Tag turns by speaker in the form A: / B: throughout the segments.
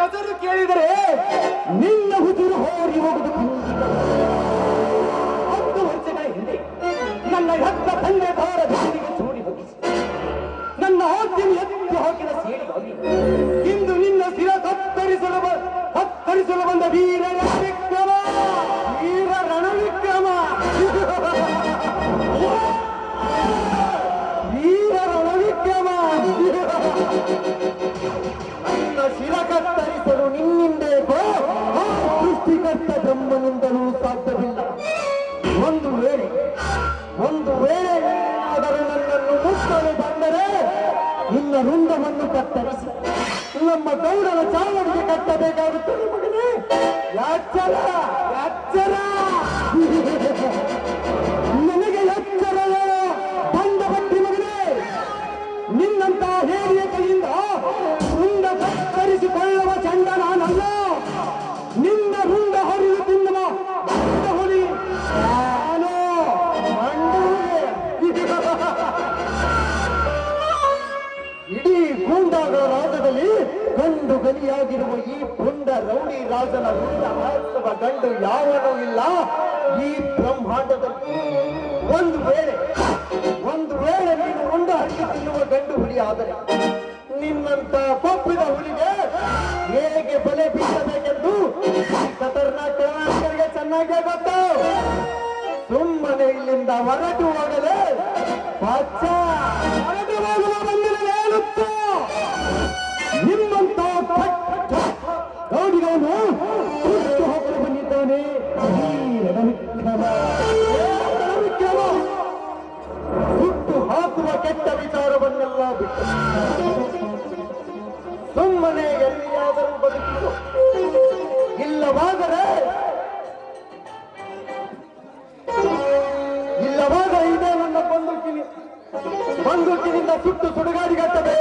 A: ಹೆಸರು ಕೇಳಿದರೆ ನಿನ್ನ ಹುಜುರು ಹೋರಿ ಹೋಗುದು ಹತ್ತು ವರ್ಷದ ಹಿಂದೆ ನನ್ನ ಹೆತ್ತ ತಂದೆ ಬಾರ ಜೊತೆಗೆ ಚೂಡಿ ಹೋಗಿಸಿ. ನನ್ನ ಆಸ್ತಿ ಎತ್ತಿ ಹಾಕಿದ ಸೇಡಿಗಾಗಿ ಇಂದು ನಿನ್ನ ಸ್ಥಿರ ಕತ್ತರಿಸಲು ಕತ್ತರಿಸಲು ಬಂದ ವೀರ ವಿಕ್ರಮ ವೀರ ರಣವಿಕ್ರಮ. ವೀರ ರಣವಿಕ್ರಮ. ನೀನಾದರೂ ನನ್ನನ್ನು ಮುಚ್ಚಲು ಬಂದರೆ ನಿನ್ನ ರುಂಡವನ್ನು ಕತ್ತರಿಸಿ ನಮ್ಮ ಗೌಡನ ಚಾವಣಿಗೆ ಕಟ್ಟಬೇಕಾಗುತ್ತದೆ ಮಗನೇ. ಯಾಚರ ಯಾಚರ ರೌಡಿ ರಾಜನ ರುಂಡ ಮಹತ್ವ ಗಂಡು ಯಾವನೂ ಇಲ್ಲ. ಈ ಬ್ರಹ್ಮಾಂಡದಲ್ಲಿ ಒಂದು ವೇಳೆ ಒಂದು ವೇಳೆ ನೀನು ಉಂಡು ಹಕ್ಕಿ ತಿನ್ನುವ ಗಂಡು ಹುಲಿ ಆದರೆ, ನಿನ್ನಂತ ಕೊಪ್ಪಿದ ಹುಲಿಗೆ ಹೇಗೆ ಬಲೆ ಬೀಸಬೇಕೆಂದು ಕತರ್ನಾಟಕರಿಗೆ ಕರ್ನಾಟಕರಿಗೆ ಚೆನ್ನಾಗೇ ಗೊತ್ತು. ಸುಮ್ಮನೆ ಇಲ್ಲಿಂದ ಹೊರಟು ಹೋಗಲೇ ಬಚ್ಚ ಸುಮ್ಮನೆ ಎಲ್ಲಿಯಾದರೂ ಬದುಕಿತು ಇಲ್ಲವಾದರೆ ಇಲ್ಲವಾದರೆ ಇದೇ ನನ್ನ ಬಂದೂಕಿನಿ. ಬಂದೂಕಿನಿಂದ ಸುಟ್ಟು ಸುಡುಗಾಡಿಗಟ್ಟಬೇಕಾಗುತ್ತದೆ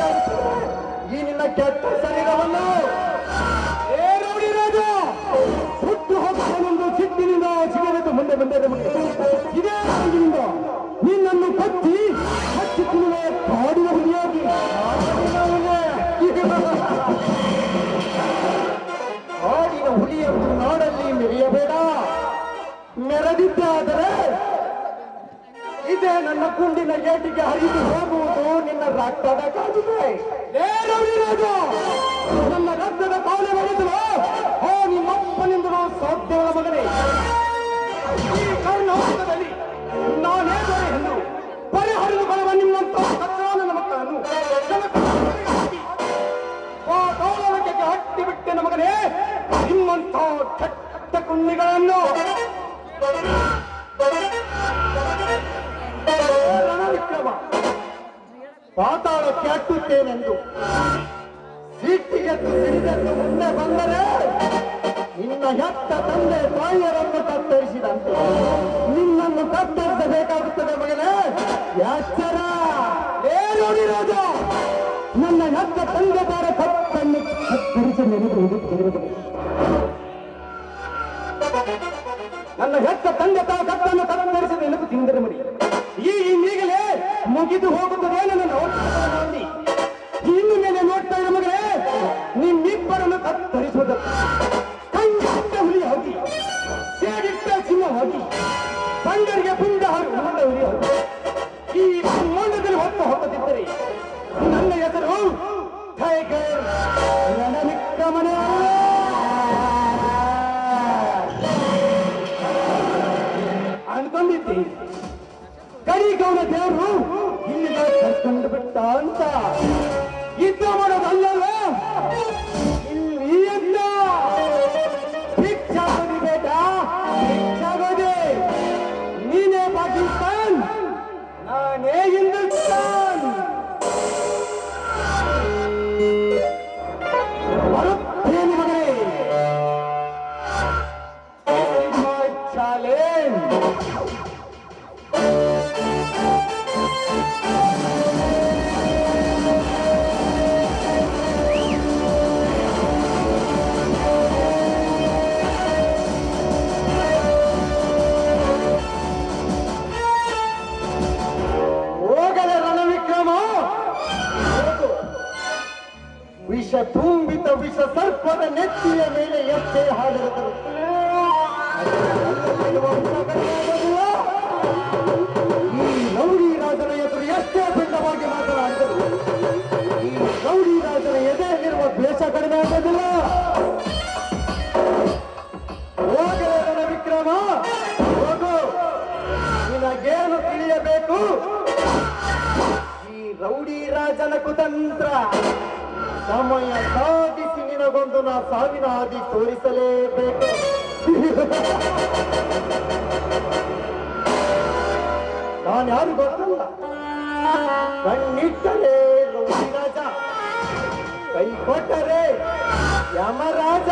A: ಈ ನಿನ್ನ ಕೆಟ್ಟ ಶರೀರವನ್ನು ಸಿಟ್ಟಿನಿಂದ ಸಿಗಬೇಕು ಮುಂದೆ ಮುಂದೆ ನಮಗೆ ಇದೇ ನಿನ್ನನ್ನು ಕತ್ತಿ ನನ್ನ ಕುಂಡಿನ ಗೇಟಿಗೆ ಹರಿದು ಹೋಗುವುದು ನಿನ್ನ ರಕ್ತದ ರಾಜ ನನ್ನ ರಕ್ತದ ಪಾತಾಳಕ್ಕೆ ಹಾಕುತ್ತೇನೆಂದು ಸಿಟ್ಟಿಗೆದ್ದು ಸಿಡಿದೆದ್ದು ಮುಂದೆ ಬಂದರೆ ನಿನ್ನ ಹೆತ್ತ ತಂದೆ ತಾಯಿಯರನ್ನು ಕತ್ತರಿಸಿದಂತೆ. ನಿನ್ನನ್ನು ಕತ್ತರಿಸಬೇಕಾಗುತ್ತದೆ ಮಗನೇ. ಎಚ್ಚರ ಏ ನೋಡಿ ರಾಜ. ನನ್ನ ಹೆತ್ತ ತಂದೆ ಬಾರ ಕತ್ತನ್ನು ಕತ್ತರಿಸಿ ನೆನಪು ನನ್ನ ಹೆತ್ತ ತಂದೆ ತಾವು ಕತ್ತನ್ನು ಬಂಡರಿಗೆ ಪುಂಡ ಹಾಕಿ ಈ ಮಂಡದಲ್ಲಿ ಹೊತ್ತು ಹೋಗುತ್ತಿದ್ದರೆ ನನ್ನ ಹೆಸರು ಟೈಗರ್ ರಣವಿಕ್ರಮನ. ಅನ್ಕೊಂಡಿದ್ದೆ ಕರಿಗೌಡ ದೇವರು ಇಲ್ಲಿಗೆ ಕರ್ಕೊಂಡು ಬಿಟ್ಟ ಅಂತ ವಿಷ ತುಂಬಿತ ವಿಷ ಸರ್ಪದ ನೆತ್ತಿಯ ಮೇಲೆ ಎಷ್ಟೇ ಹಾಡಿರುತ್ತದೆ ಈ ರೌಡಿ ರಾಜನ ಎದುರು ಎಷ್ಟೇ ಭಿನ್ನವಾಗಿ ಮಾತನಾಡಿದರು, ಈ ರೌಡಿ ರಾಜನ ಎದೆಯಲ್ಲಿರುವ ದ್ವೇಷ ಕಡಿಮೆ ಆಗೋದಿಲ್ಲ ವಿಕ್ರಮ ವಿಕ್ರಮ ತಿಳಿಯಬೇಕು? ಈ ರೌಡಿ ರಾಜನ ಕುತಂತ್ರ. ಸಮಯ ಸಾಧಿಸಿ ನಿನಗೊಂದು ನಾ ಸಾವಿನ ಹಾದಿ ತೋರಿಸಲೇಬೇಕು. ನಾನ್ಯಾರು ಗೊತ್ತಲ್ಲ? ಕಣ್ಣಿಟ್ಟರೆ ರಾಜ ಕೈ ಕೊಟ್ಟರೆ ಯಮರಾಜ.